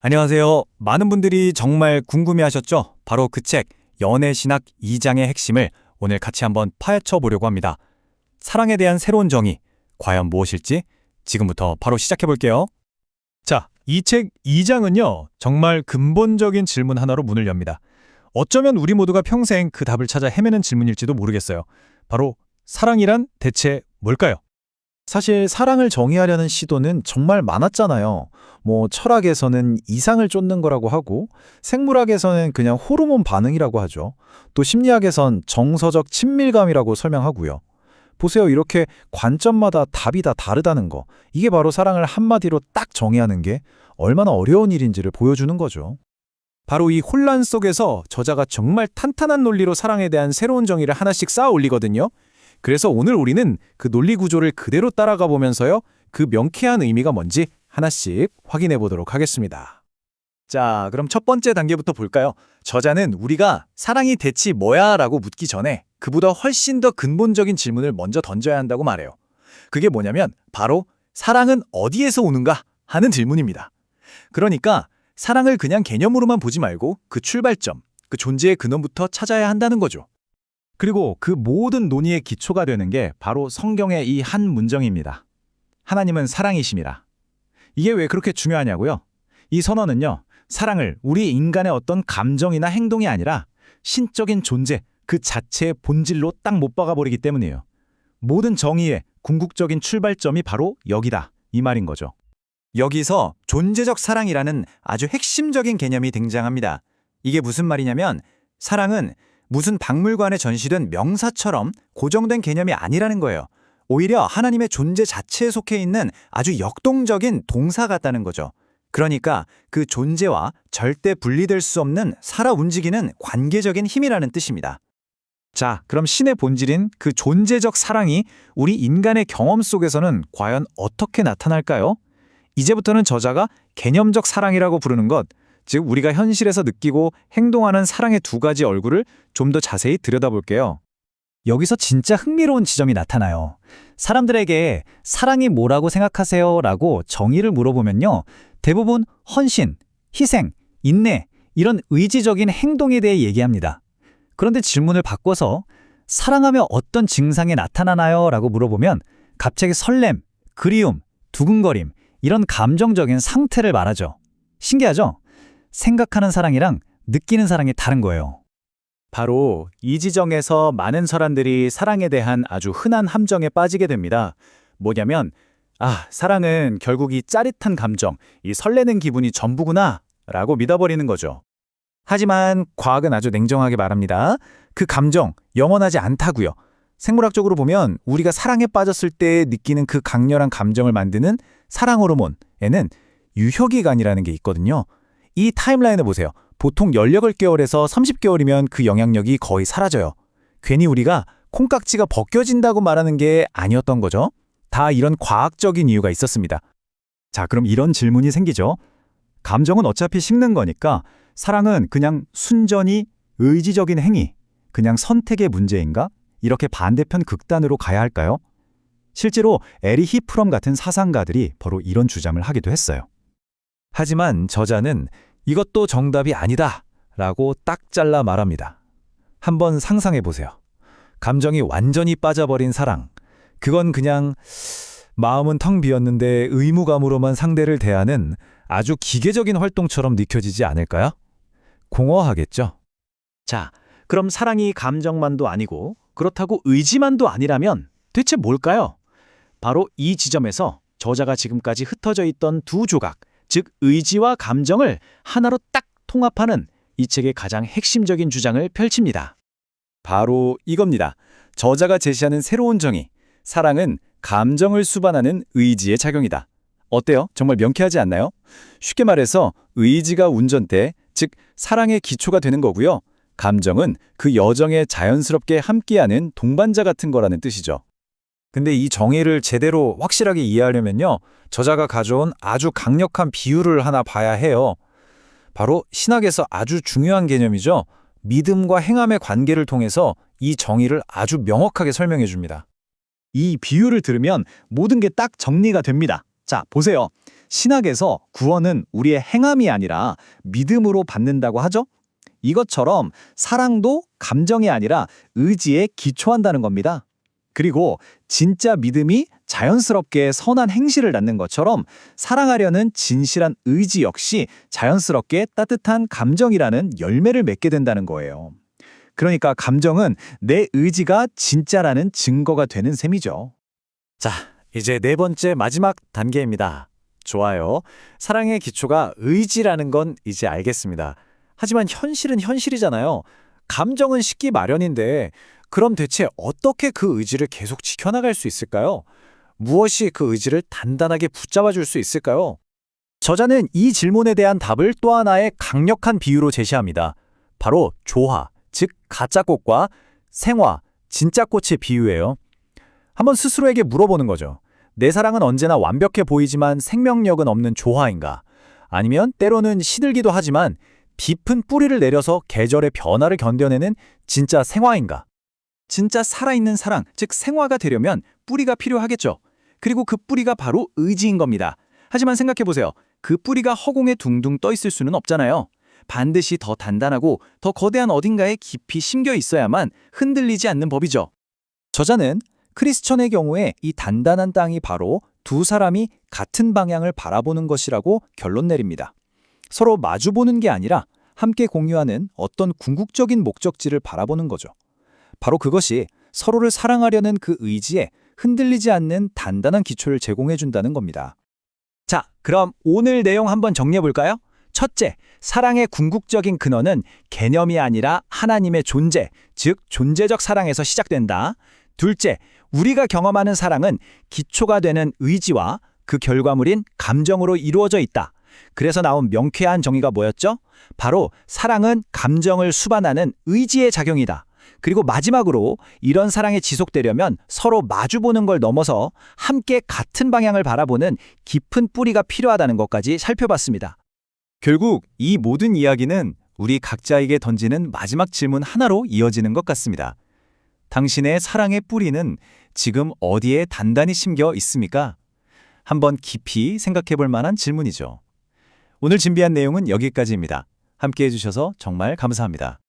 안녕하세요. 많은 분들이 정말 궁금해하셨죠? 바로 그 책 연애 신학 2장의 핵심을 오늘 같이 한번 파헤쳐 보려고 합니다. 사랑에 대한 새로운 정의 과연 무엇일지 지금부터 바로 시작해 볼게요. 자, 이 책 2장은요, 정말 근본적인 질문 하나로 문을 엽니다. 어쩌면 우리 모두가 평생 그 답을 찾아 헤매는 질문일지도 모르겠어요. 바로 사랑이란 대체 뭘까요? 사실 사랑을 정의하려는 시도는 정말 많았잖아요. 뭐 철학에서는 이상을 쫓는 거라고 하고 생물학에서는 그냥 호르몬 반응이라고 하죠. 또 심리학에선 정서적 친밀감이라고 설명하고요. 보세요. 이렇게 관점마다 답이 다 다르다는 거. 이게 바로 사랑을 한마디로 딱 정의하는 게 얼마나 어려운 일인지를 보여주는 거죠. 바로 이 혼란 속에서 저자가 정말 탄탄한 논리로 사랑에 대한 새로운 정의를 하나씩 쌓아 올리거든요. 그래서 오늘 우리는 그 논리 구조를 그대로 따라가 보면서요, 그 명쾌한 의미가 뭔지 하나씩 확인해 보도록 하겠습니다. 자, 그럼 첫 번째 단계부터 볼까요? 저자는 우리가 사랑이 대체 뭐야? 라고 묻기 전에 그보다 훨씬 더 근본적인 질문을 먼저 던져야 한다고 말해요. 그게 뭐냐면 바로 사랑은 어디에서 오는가? 하는 질문입니다. 그러니까 사랑을 그냥 개념으로만 보지 말고 그 출발점, 그 존재의 근원부터 찾아야 한다는 거죠. 그리고 그 모든 논의의 기초가 되는 게 바로 성경의 이 한 문정입니다. 하나님은 사랑이심이라. 이게 왜 그렇게 중요하냐고요? 이 선언은요, 사랑을 우리 인간의 어떤 감정이나 행동이 아니라 신적인 존재, 그 자체의 본질로 딱 못 박아버리기 때문이에요. 모든 정의의 궁극적인 출발점이 바로 여기다. 이 말인 거죠. 여기서 존재적 사랑이라는 아주 핵심적인 개념이 등장합니다. 이게 무슨 말이냐면 사랑은 무슨 박물관에 전시된 명사처럼 고정된 개념이 아니라는 거예요. 오히려 하나님의 존재 자체에 속해 있는 아주 역동적인 동사 같다는 거죠. 그러니까 그 존재와 절대 분리될 수 없는 살아 움직이는 관계적인 힘이라는 뜻입니다. 자, 그럼 신의 본질인 그 존재적 사랑이 우리 인간의 경험 속에서는 과연 어떻게 나타날까요? 이제부터는 저자가 개념적 사랑이라고 부르는 것, 즉 우리가 현실에서 느끼고 행동하는 사랑의 두 가지 얼굴을 좀 더 자세히 들여다볼게요. 여기서 진짜 흥미로운 지점이 나타나요. 사람들에게 사랑이 뭐라고 생각하세요? 라고 정의를 물어보면요. 대부분 헌신, 희생, 인내, 이런 의지적인 행동에 대해 얘기합니다. 그런데 질문을 바꿔서 사랑하며 어떤 증상이 나타나나요? 라고 물어보면 갑자기 설렘, 그리움, 두근거림, 이런 감정적인 상태를 말하죠. 신기하죠? 생각하는 사랑이랑 느끼는 사랑이 다른 거예요. 바로 이 지정에서 많은 사람들이 사랑에 대한 아주 흔한 함정에 빠지게 됩니다. 뭐냐면, 아, 사랑은 결국 이 짜릿한 감정, 이 설레는 기분이 전부구나, 라고 믿어버리는 거죠. 하지만 과학은 아주 냉정하게 말합니다. 그 감정, 영원하지 않다고요. 생물학적으로 보면 우리가 사랑에 빠졌을 때 느끼는 그 강렬한 감정을 만드는 사랑 호르몬에는 유효기간이라는 게 있거든요. 이 타임라인을 보세요. 보통 16개월에서 30개월이면 그 영향력이 거의 사라져요. 괜히 우리가 콩깍지가 벗겨진다고 말하는 게 아니었던 거죠. 다 이런 과학적인 이유가 있었습니다. 자, 그럼 이런 질문이 생기죠. 감정은 어차피 식는 거니까 사랑은 그냥 순전히 의지적인 행위, 그냥 선택의 문제인가? 이렇게 반대편 극단으로 가야 할까요? 실제로 에리 히프럼 같은 사상가들이 바로 이런 주장을 하기도 했어요. 하지만 저자는 이것도 정답이 아니다 라고 딱 잘라 말합니다. 한번 상상해 보세요. 감정이 완전히 빠져버린 사랑. 그건 그냥 마음은 텅 비었는데 의무감으로만 상대를 대하는 아주 기계적인 활동처럼 느껴지지 않을까요? 공허하겠죠? 자, 그럼 사랑이 감정만도 아니고 그렇다고 의지만도 아니라면 대체 뭘까요? 바로 이 지점에서 저자가 지금까지 흩어져 있던 두 조각, 즉 의지와 감정을 하나로 딱 통합하는 이 책의 가장 핵심적인 주장을 펼칩니다. 바로 이겁니다. 저자가 제시하는 새로운 정의. 사랑은 감정을 수반하는 의지의 작용이다. 어때요? 정말 명쾌하지 않나요? 쉽게 말해서 의지가 운전대, 즉 사랑의 기초가 되는 거고요. 감정은 그 여정에 자연스럽게 함께하는 동반자 같은 거라는 뜻이죠. 근데 이 정의를 제대로 확실하게 이해하려면요. 저자가 가져온 아주 강력한 비유를 하나 봐야 해요. 바로 신학에서 아주 중요한 개념이죠. 믿음과 행함의 관계를 통해서 이 정의를 아주 명확하게 설명해 줍니다. 이 비유를 들으면 모든 게 딱 정리가 됩니다. 자, 보세요. 신학에서 구원은 우리의 행함이 아니라 믿음으로 받는다고 하죠. 이것처럼 사랑도 감정이 아니라 의지에 기초한다는 겁니다. 그리고 진짜 믿음이 자연스럽게 선한 행실을 낳는 것처럼 사랑하려는 진실한 의지 역시 자연스럽게 따뜻한 감정이라는 열매를 맺게 된다는 거예요. 그러니까 감정은 내 의지가 진짜라는 증거가 되는 셈이죠. 자, 이제 네 번째 마지막 단계입니다. 좋아요. 사랑의 기초가 의지라는 건 이제 알겠습니다. 하지만 현실은 현실이잖아요. 감정은 식기 마련인데 그럼 대체 어떻게 그 의지를 계속 지켜나갈 수 있을까요? 무엇이 그 의지를 단단하게 붙잡아 줄 수 있을까요? 저자는 이 질문에 대한 답을 또 하나의 강력한 비유로 제시합니다. 바로 조화, 즉 가짜 꽃과 생화, 진짜 꽃의 비유예요. 한번 스스로에게 물어보는 거죠. 내 사랑은 언제나 완벽해 보이지만 생명력은 없는 조화인가? 아니면 때로는 시들기도 하지만 깊은 뿌리를 내려서 계절의 변화를 견뎌내는 진짜 생화인가? 진짜 살아있는 사랑, 즉 생화가 되려면 뿌리가 필요하겠죠. 그리고 그 뿌리가 바로 의지인 겁니다. 하지만 생각해보세요. 그 뿌리가 허공에 둥둥 떠 있을 수는 없잖아요. 반드시 더 단단하고 더 거대한 어딘가에 깊이 심겨 있어야만 흔들리지 않는 법이죠. 저자는 크리스천의 경우에 이 단단한 땅이 바로 두 사람이 같은 방향을 바라보는 것이라고 결론 내립니다. 서로 마주보는 게 아니라 함께 공유하는 어떤 궁극적인 목적지를 바라보는 거죠. 바로 그것이 서로를 사랑하려는 그 의지에 흔들리지 않는 단단한 기초를 제공해 준다는 겁니다. 자, 그럼 오늘 내용 한번 정리해 볼까요? 첫째, 사랑의 궁극적인 근원은 개념이 아니라 하나님의 존재, 즉 존재적 사랑에서 시작된다. 둘째, 우리가 경험하는 사랑은 기초가 되는 의지와 그 결과물인 감정으로 이루어져 있다. 그래서 나온 명쾌한 정의가 뭐였죠? 바로 사랑은 감정을 수반하는 의지의 작용이다. 그리고 마지막으로 이런 사랑이 지속되려면 서로 마주보는 걸 넘어서 함께 같은 방향을 바라보는 깊은 뿌리가 필요하다는 것까지 살펴봤습니다. 결국 이 모든 이야기는 우리 각자에게 던지는 마지막 질문 하나로 이어지는 것 같습니다. 당신의 사랑의 뿌리는 지금 어디에 단단히 심겨 있습니까? 한번 깊이 생각해 볼 만한 질문이죠. 오늘 준비한 내용은 여기까지입니다. 함께 해주셔서 정말 감사합니다.